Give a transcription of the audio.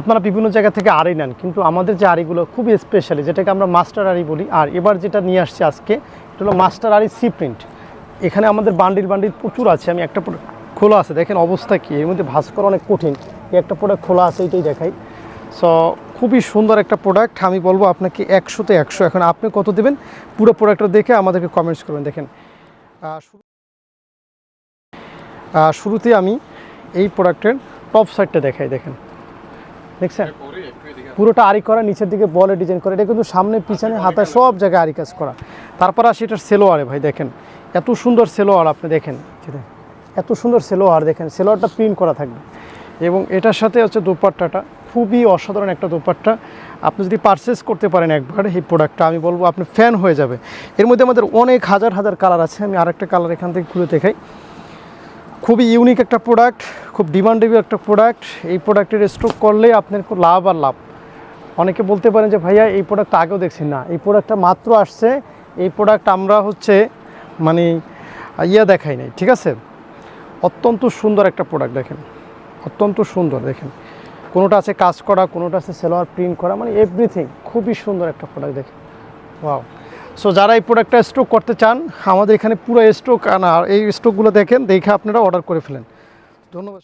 আপনারা বিভিন্ন জায়গা থেকে আড়ি নেন, কিন্তু আমাদের যে আড়িগুলো খুবই স্পেশালি যেটাকে আমরা মাস্টার আড়ি বলি। আর এবার যেটা নিয়ে আসছি আজকে, এটা হলো মাস্টার আড়ি সি প্রিন্ট এখানে আমাদের বান্ডিল বান্ডিল প্রচুর আছে, আমি একটা খোলা আছে, দেখেন অবস্থা কি, এর মধ্যে ভাস করা অনেক কঠিন। এই একটা প্রোডাক্ট খোলা আছে, এটাই দেখাই। সো খুবই সুন্দর একটা প্রোডাক্ট আমি বলব আপনাকে একশোতে একশো। এখন আপনি কত দেবেন? পুরো প্রোডাক্টটা দেখে আমাদেরকে কমেন্টস করবেন, দেখেন। শুরুতে আমি এই প্রোডাক্টের টপ সাইডটা দেখাই, দেখেন। দেখছেন? পুরোটা আরি করা নিচের দিকে বলে ডিজাইন করা। এটা কিন্তু সামনে পিছনে হাতায় সব জায়গায় আরি কাজ করা। তারপর আসি এটার সেলোয়ারে ভাই দেখেন। এত সুন্দর সেলোয়ার আপনি দেখেন। দেখেন, এত সুন্দর সেলোয়ার দেখেন সেলোয়ারটা প্রিন্ট করা থাকবে। এবং এটার সাথে হচ্ছে দোপাট্টাটা খুবই অসাধারণ একটা দোপাট্টা। আপনি যদি পারচেস করতে পারেন একবার এই প্রোডাক্টটা আমি বলব আপনি ফ্যান হয়ে যাবে। এর মধ্যে আমাদের অনেক হাজার হাজার কালার আছে। আমি আরেকটা কালার এখান থেকে খুলে দেখাই। খুবই ইউনিক একটা প্রোডাক্ট খুব ডিমান্ডেবল একটা প্রোডাক্ট এই প্রোডাক্টের স্টক করলে আপনার খুব লাভ আর লাভ। অনেকে বলতে পারেন যে, ভাইয়া, এই প্রোডাক্ট আগেও দেখছি না। এই প্রোডাক্টটা মাত্র আসছে। এই প্রোডাক্ট আমরা হচ্ছে মানে ইয়া দেখাই নাই, ঠিক আছে? অত্যন্ত সুন্দর একটা প্রোডাক্ট দেখেন। অত্যন্ত সুন্দর, দেখেন। কোনোটা আছে কাজ করা, কোনোটা আছে সেলোয়ার প্রিন্ট করা মানে এভরিথিং খুবই সুন্দর একটা প্রোডাক্ট দেখেন। ওয়াও সো যারা এই প্রোডাক্টটা স্টক করতে চান, আমাদের এখানে পুরো স্টক আনা এই স্টকগুলো দেখেন, দেখে আপনারা অর্ডার করে ফেলেন। ধন্যবাদ।